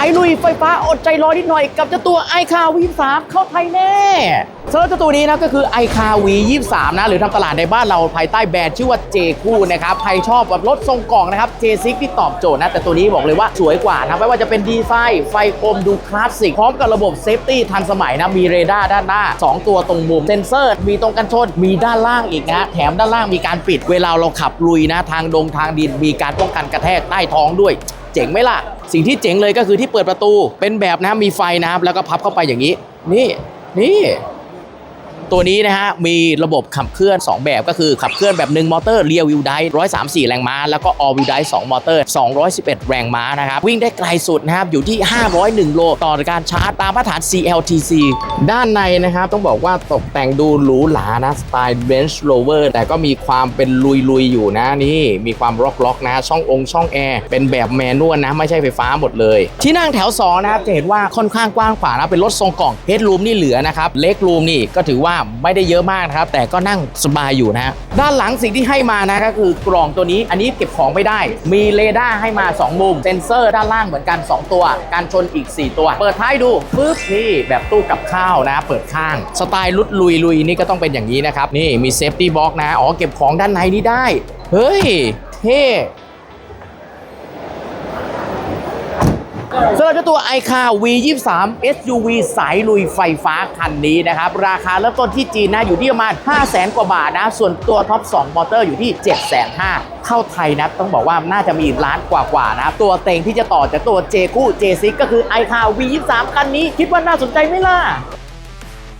ายลุยไฟฟ้าอดใจรอนิดหน่อยกับเจ้าตัวไอคาวีสามเข้าไทยแน่สำหรับเจ้าตัวนี้นะก็คือไอคาวียี่สามนะหรือทำตลาดในบ้านเราภายใต้แบรนด์ชื่อว่าเจคู่นะครับใครชอบแบบรถทรงกล่องนะครับเจซิกที่ตอบโจทย์นะแต่ตัวนี้บอกเลยว่าสวยกว่านะไม่ว่าจะเป็นดีไซน์ไฟโคมดูคลาสสิกพร้อมกับระบบเซฟตี้ทันสมัยนะมีเรดาร์ด้านหน้า 2 ตัวตรงมุมเซนเซอร์ มีตรงกันชนมีด้านล่างอีกนะแถมด้านล่างมีการปิดเวลาเราขับลุยนะทางดงทางดินมีการป้องกันกระแทกใต้ท้องด้วย เจ๋งไหมล่ะ สิ่งที่เจ๋งเลยก็คือที่เปิดประตูเป็นแบบนะมีไฟนะครับแล้วก็พับเข้าไปอย่างนี้ นี่นี่ ตัวนี้นะฮะมีระบบขับเคลื่อน 2 แบบก็คือขับเคลื่อนแบบ 1 มอเตอร์เรียววิวได้134แรงม้า แล้วก็ออวิวได2มอเตอร์ 211 แรงม้านะครับ วิ่งได้ไกลสุดนะครับ อยู่ที่ 501 โล ต่อการชาร์จตามมาตรฐาน CLTC ด้านในนะครับ ต้องบอกว่าตกแต่งดูหรูหรานะ สไตล์ Range Rover แต่ก็มีความเป็นลุย ๆ อยู่นะนี่ มีความล็อกๆนะ ช่ององค์ช่องแอร์ เป็นแบบแมนนวลนะ ไม่ใช่ไฟฟ้าหมดเลย ที่นั่งแถว 2 นะครับ จะเห็นว่าค่อนข้างกว้างขวางนะเป็นรถทรงกล่องเฮดรูมนี่เหลือนะครับเล็กรูมนี่ก็ถือว่าไม่ได้เยอะมากนะครับ แต่ก็นั่งสบายอยู่นะฮะด้านหลังสิ่งที่ให้มานะก็คือกล่องตัวนี้ อันนี้เก็บของไม่ได้ มีเรดาร์ให้มา 2 มุม เซนเซอร์ด้านล่างเหมือนกัน 2 ตัว การชนอีก 4 ตัว เปิดท้ายดูปึ๊บนี่แบบตู้กับข้าวนะ เปิดข้าง สไตล์ลุดลุยลุยนี่ก็ต้องเป็นอย่างนี้นะครับนี่มีเซฟตี้บล็อกนะอ๋อเก็บของด้านในนี้ได้เฮ้ยเท่ สำหรับเจ้าตัว i c a r V23 SUV สายลุยไฟฟ้าคันนี้นะครับ ราคาเริ่มต้นที่จีนนะอยู่ที่ประมาณ 5 0 0แสนกว่าบาทนะ ส่วนตัวท็อป 2 มอเตอร์อยู่ที่ 7 5 0 0 0เข้าไทยนะ ต้องบอกว่าน่าจะมีล้านกว่าๆนะตัวเต็งที่จะต่อจากตัว J คู่ J6 ก็คือ i c a r V23 คันนี้ คิดว่าน่าสนใจไหมล่ะ